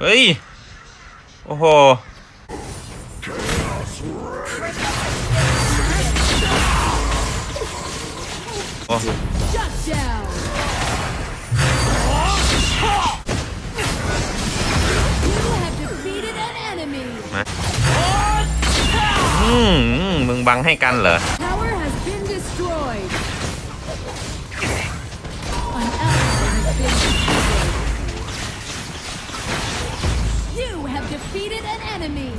เฮ้ย โอ้โห โอ้ Shut down. You have defeated an enemy. อืมอืมมึงบังให้กันเหรอ Tower has been destroyed. An ally has been defeated an enemy.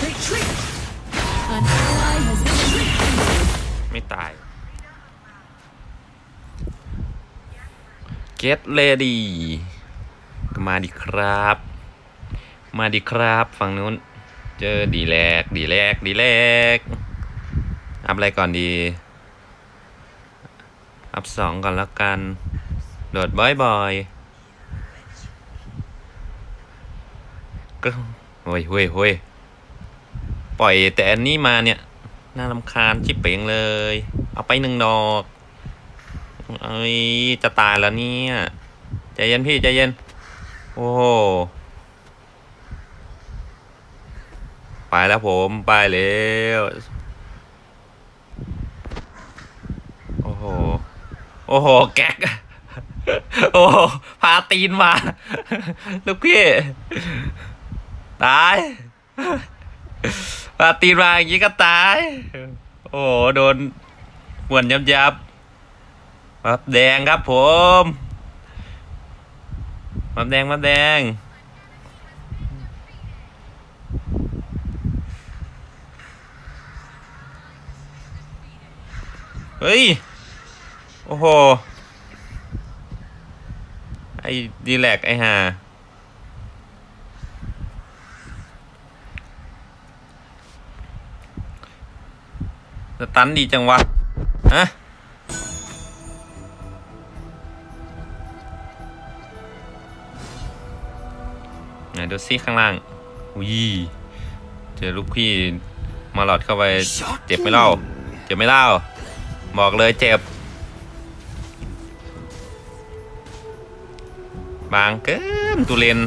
Retreat. An ally has been defeated. ไม่ตาย Get ready ก็มาดิครับ มาดิครับฝั่งนู้น เจอดีแลกดีแลกดีแลกอัพอะไรก่อนดี อัพสองก่อนแล้วกัน โดดบ่อยๆ ก็โอ้ยเฮ้ยเฮ้ยปล่อยแต่อันนี้มาเนี่ย น่ารำคาญชิบเป๋งเลย เอาไปหนึ่งดอกเอ้ยจะตายแล้วเนี่ยใจเย็นพี่ใจเย็น โอ้โหไปแล้วผมไปแล้วโอ้โหโอ้โหแก๊กโอ้โหพาตีนมา ลูกพี่ ตายปาตีนมาอย่างนี้ก็ตาย โอ้โหโดนหวนยับยับมับแดงครับผมมับแดงมับแดง เฮ้ย โอ้โห ไอ้ดีแลกไอ้ห่า สตันดีจังวะ ฮะ ไหนดูซิข้างล่างอุ้ยเจอลูกพี่มาหลอดเข้าไป เจ็บไม่เล่า เจ็บไม่เล่า บอกเลยเจ็บบางเกินตุเรน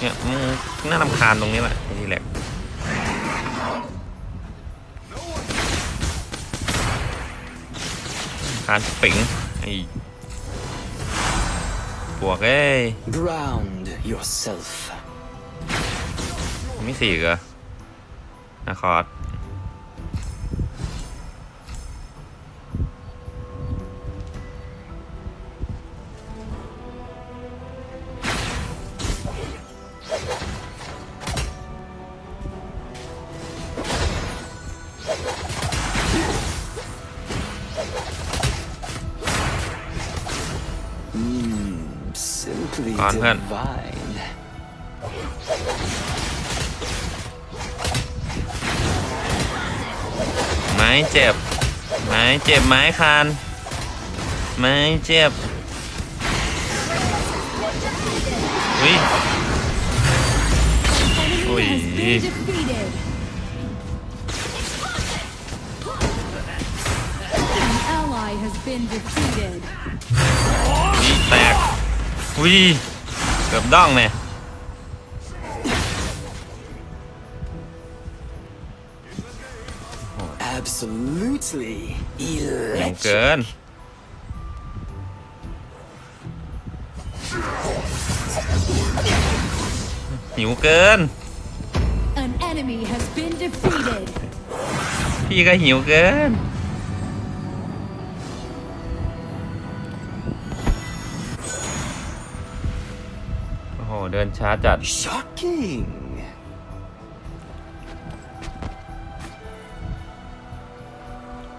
เนี่ยน่ารำคาญตรงนี้แหละ คานปิงไอ้ปวกเอ้ย Ground yourself. มีสี่เหรอนาคอร์ด Simply Còn hơn. divine. ไม้เจ็บ ไม้เจ็บไม้คานไม้เจ็บอุ้ย Enemy Ui. has been defeated. An ally has been defeated. นี่แตก อุ้ยเกือบด้องเนี่ย Absolutely หิว electric. เกินหิวเกิน An enemy has been defeated. พี่ก็หิวเกิน เดินช้าจัด Shocking.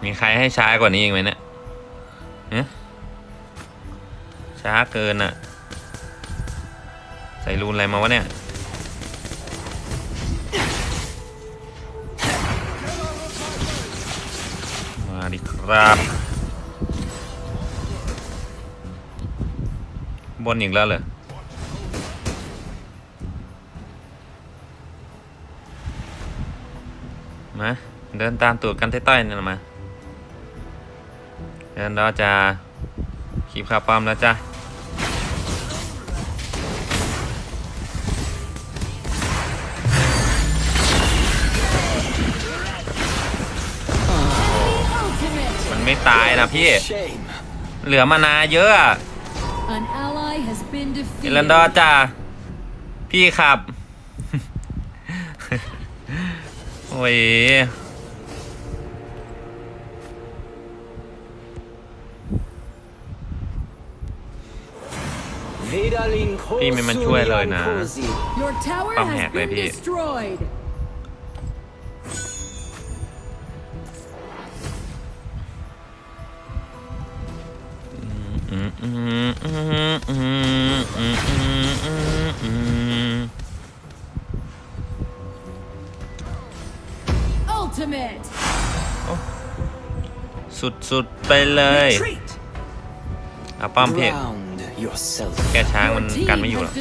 มีใครให้ช้ากว่านี้อีกไหมเนี่ยฮะช้าเกินอะใส่รูนอะไรมาวะเนี่ย มาดิครับ บนอีกแล้วเหรอ มาเดินตามตัวกันต้อยๆนี่แหละมาเดินเราจะเคคีบคาป้อมนะจ๊ะ Ultimate. มันไม่ตายนะพี่ Shame. เหลือมานาเยอะอะ An ally has been อิ defeated. ลันดอร์จ้าพี่ขับ โอ้ย Vidalin พี่ไม่มาช่วยเลยนะ Kozi. Your tower Băm has hẹt đây been พี่. destroyed. อืมอืมอืม สุดสุดๆไปเลย Retreat. เอาป้อมพี่ Ground yourself. แกช้างมัน Your team กันไม่อยู่หรอก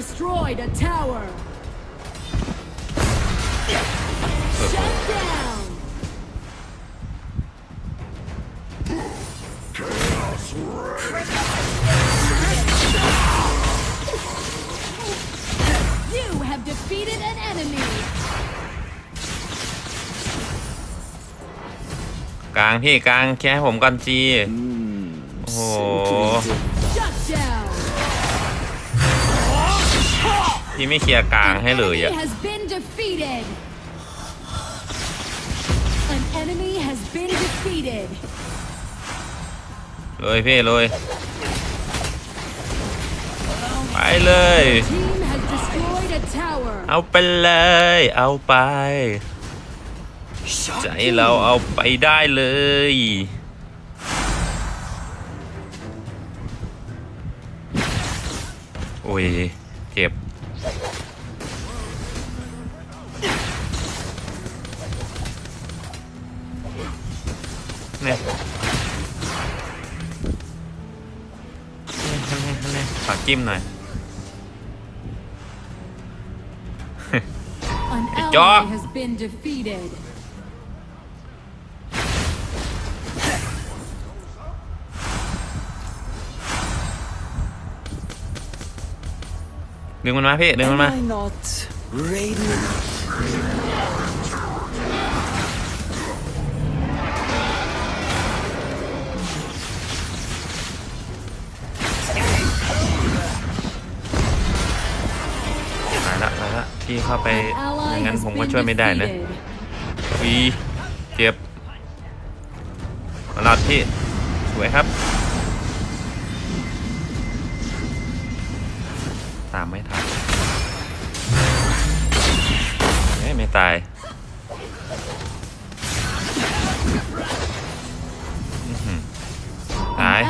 กลางพี่กลางแค่ให้ผมก่อนจี Mm, Oh. simply divine. Shut down. พี่ไม่เคลียร์กลางให้เลย Enemy อะ has been defeated. An enemy has been defeated. เลยพี่เลยไปเลย Team has destroyed a tower. เอาไปเลย เอาไป ใจเราเอาไปได้เลย โอ้ย เจ็บ เนี่ยฝากจิ้มหน่อย An Good ally ดึงมันมาพี่ดึงมัน Am มา I not radiant? ตายละตายละพี่เข้าไป An อ ally ย่างนั้น has ผมก็ been ช่วยไม่ได้นะ defeated. วีเจ็บมาลัดพี่ ตามไม่ทันไม่ไม่ตายตาย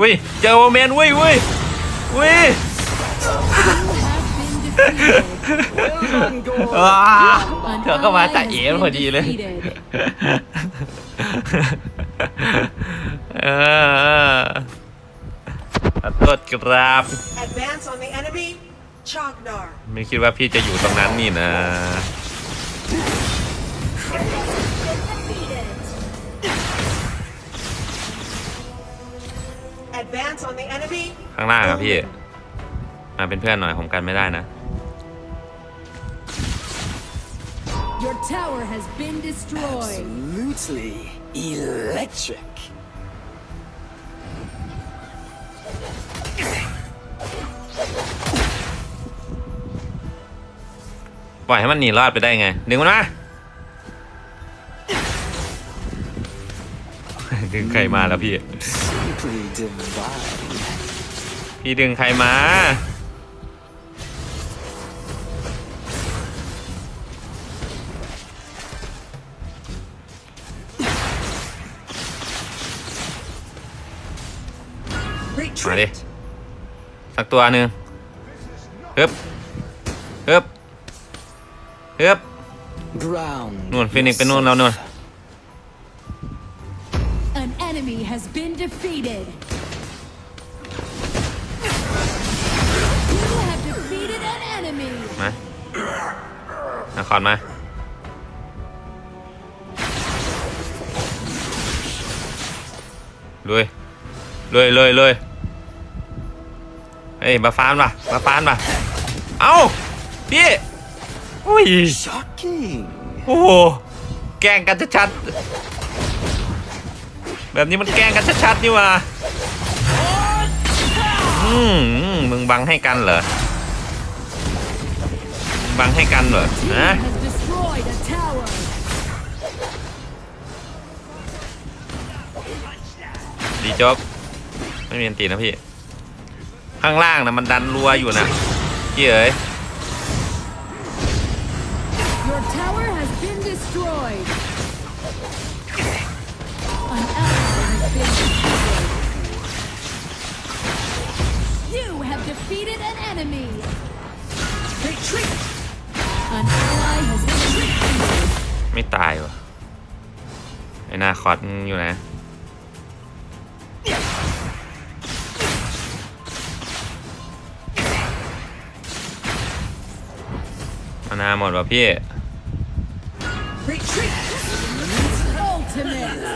วิเจอโอเมนวิววุ้วุ้ยเธอก็มาแต่าเอ๋พอดีเลย เออ ขอโทษครับ Advance on the enemy. Chognar. ไม่คิดว่าพี่จะอยู่ตรงนั้นนี่นะ Advance on the enemy. ข้างล่างครับพี่ มาเป็นเพื่อนหน่อยผมกันไม่ได้นะ Your tower has been destroyed. Absolutely electric. ปล่อยให้มันหนีรอดไปได้ไง ดึงมันมาดึงใครมาแล้วพี่ พี่ดึงใครมา มาดิ สักตัวหนึ่งฮึบฮึบ ฮึบ Ground. นู่นฟินิกซ์ไปนู่นแล้วนู่น An enemy has been defeated. You have defeated an enemy. มานาคอนมาเลยเลยเลยเลยเฮ้ยมาฟานมามาฟานมาเอ้าพี่ อุ้ย Shocking. โอ้โหแกล้งกันชัดๆแบบนี้มันแกล้งกันชัดๆนี่หว่าอืมมึงบังให้กันเหรอมึงบังให้กันเหรอ Team ฮะ has destroyed a tower. ดีจบไม่มีอันตีนะพี่ ข้างล่างนะมันดันรัวอยู่นะพี่เอ๋ย destroyed. An ally has been defeated. You have defeated an enemy. Retreat! An ally has been defeated. ไม่ตายวะไอ้หนาคอดมึงอยู่ไหนมานาหมดวะพี่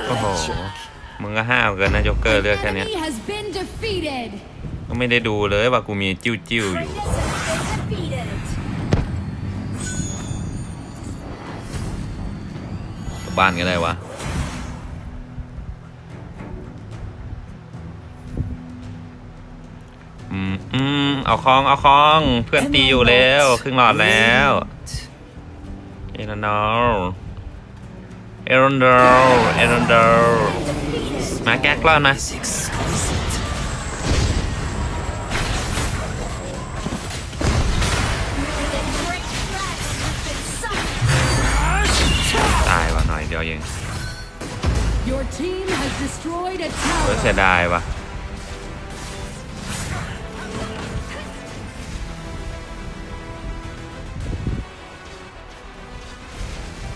โอ้โห มึงก็ห้าวเกินนะโจ๊กเกอร์เลือกแค่เนี้ยก็ไม่ได้ดูเลยว่ากูมีจิ้วจิ้วอยู่ บ้านก็ได้วะอืมเอาคอง เอาคอง เพื่อนตีอยู่แล้ว ครึ่งหลอดแล้ว เอรอนอล เอรอนดอลเอรอนดอลมาแก๊กรอดมา It's exquisite. ตายว่ะหน่อยเดียวเอง Your team has destroyed a เออ tower. เสียดายว่ะ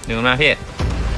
หนึ่งมาพี่ ห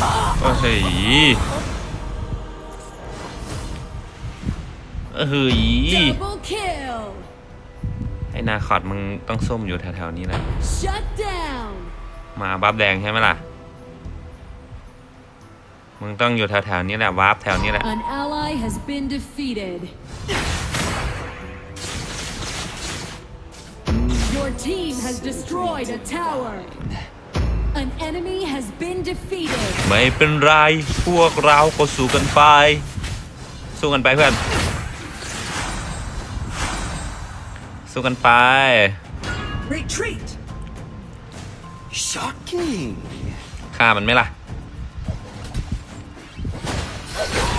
โอ้โหเออเฮ้ย Double kill. ไอ้นาคอดมึงต้องส้มอยู่แถวๆนี้แหละ Shut down. มาบัฟแดงใช่ไหมล่ะ มึงต้องอยู่แถวๆนี้แหละวาร์ปแถวนี้แหละ An ally has been defeated. Your team has destroyed a tower. An enemy has been defeated. ไม่เป็นไร พวกเราก็สู้กันไป สู้กันไปเพื่อน สู้กันไป Retreat! Shocking. ฆ่ามันไหมล่ะ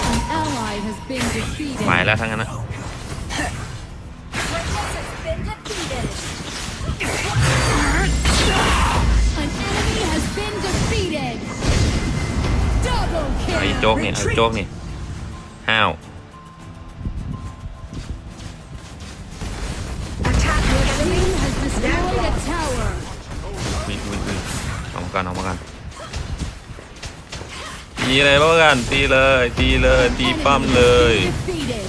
An ally has been defeated. หมายแล้วทั้งนั้นนะ An ไอ้ kill. โจ๊กนี่ไอ้โจ๊กนี่ห้าว Attack the enemy! Team has destroyed a tower. วิววิวออกมาก่อนออกมาก่อนตีเลยพ่อกันตีเลยตีเลยตี Enemy ปั้ม has เลย been defeated.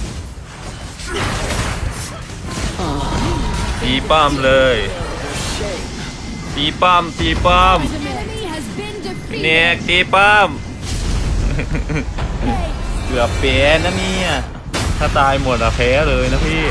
ตีปั้มเลยตีปั้มตีปั้ม An enemy has been เน็ก defeated. ตีปั้ม เกือบเปลี่ยนนะเนี่ย ถ้าตายหมดอะแพ้เลยนะพี่